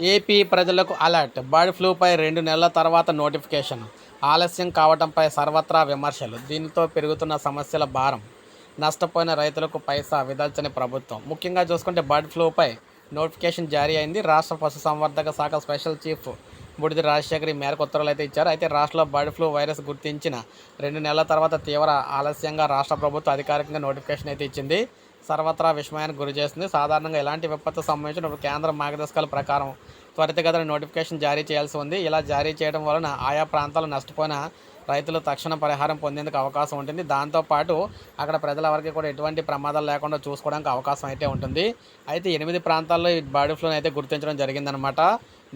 AP ప్రజలకు alert. Bird ఫ్లూపై రెండు నెలల తర్వాత నోటిఫికేషన్. ఆలస్యం కావడంపై సర్వత్రా విమర్శలు. దీనితో పెరుగుతున్న సమస్యల భారం. నష్టపోయిన రైతులకు పైసా విదల్చని ప్రభుత్వం. ముఖ్యంగా చూసుకుంటే బర్డ్ ఫ్లూపై నోటిఫికేషన్ జారీ అయింది. రాష్ట్ర పశుసంవర్ధక శాఖ స్పెషల్ చీఫ్ బుడిది రాజశేఖర్ ఈ మేరకు ఉత్తర్వులు అయితే ఇచ్చారు. అయితే రాష్ట్రంలో బర్డ్ ఫ్లూ వైరస్ గుర్తించిన రెండు నెలల తర్వాత తీవ్ర ఆలస్యంగా రాష్ట్ర ప్రభుత్వం అధికారికంగా నోటిఫికేషన్ అయితే ఇచ్చింది. సర్వత్రా విస్మయానికి గురి చేస్తుంది. సాధారణంగా ఎలాంటి విపత్తు సంబంధించిన కేంద్ర మార్గదర్శకాల ప్రకారం త్వరితగతిన నోటిఫికేషన్ జారీ చేయాల్సి ఉంది. ఇలా జారీ చేయడం వలన ఆయా ప్రాంతాలు నష్టపోయిన రైతులు తక్షణ పరిహారం పొందేందుకు అవకాశం ఉంటుంది. దాంతోపాటు అక్కడ ప్రజలెవరికి కూడా ఎటువంటి ప్రమాదాలు లేకుండా చూసుకోవడానికి అవకాశం అయితే ఉంటుంది. అయితే ఎనిమిది ప్రాంతాల్లో ఈ బర్డ్ ఫ్లూని అయితే గుర్తించడం జరిగిందనమాట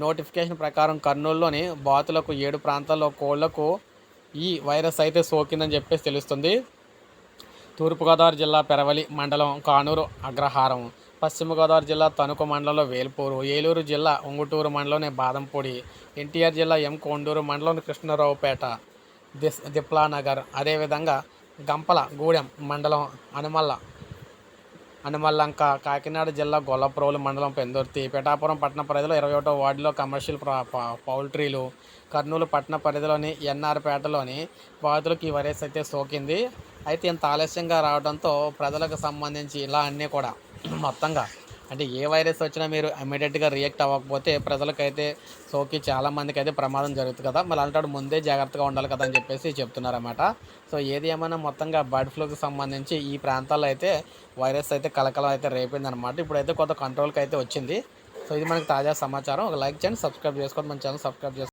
నోటిఫికేషన్ ప్రకారం కర్నూలులోని బాతులకు ఏడు ప్రాంతాల్లో కోళ్ళకు ఈ వైరస్ అయితే సోకిందని చెప్పేసి తెలుస్తుంది. తూర్పుగోదావరి జిల్లా పెరవలి మండలం కానూరు అగ్రహారం. పశ్చిమ గోదావరి జిల్లా తణుకు మండలంలో వేల్పూరు ఏలూరు జిల్లా ఉంగుటూరు మండలంలోని బాదంపూడి ఎన్టీఆర్ జిల్లా ఎం కొండూరు మండలం కృష్ణరావుపేట దిస్ దిప్లానగర్. అదేవిధంగా గంపల గూడెం మండలం అనుమల్ల అనుమల్లంక కాకినాడ జిల్లా గొల్లప్రోలు మండలం పెందుర్తి పిఠాపురం పట్టణ పరిధిలో ఇరవై ఒకటో వార్డులో కమర్షియల్ పౌల్ట్రీలు కర్నూలు పట్టణ పరిధిలోని ఎన్ఆర్పేటలోని బాధితులకు ఈ వైరస్ అయితే సోకింది. అయితే ఇంత ఆలస్యంగా రావడంతో ప్రజలకు సంబంధించి ఇలా అన్నీ కూడా మొత్తంగా అంటే ఏ వైరస్ వచ్చినా మీరు ఇమీడియట్గా రియాక్ట్ అవ్వకపోతే ప్రజలకైతే సోకి చాలా మందికి అయితే ప్రమాదం జరుగుతుంది కదా. మళ్ళీ అలాంటి ముందే జాగ్రత్తగా ఉండాలి కదా అని చెప్పేసి చెప్తున్నారన్నమాట. సో ఏది ఏమైనా మొత్తంగా బర్డ్ ఫ్లూకి సంబంధించి ఈ ప్రాంతాల్లో అయితే వైరస్ అయితే కలకలం అయితే రేపిందనమాట ఇప్పుడైతే కొంత కంట్రోల్కి అయితే వచ్చింది. సో ఇది మనకి తాజా సమాచారం. ఒక లైక్ చేయండి సబ్స్క్రైబ్ చేసుకోండి. మన ఛానల్ సబ్స్క్రైబ్ చేసుకోండి.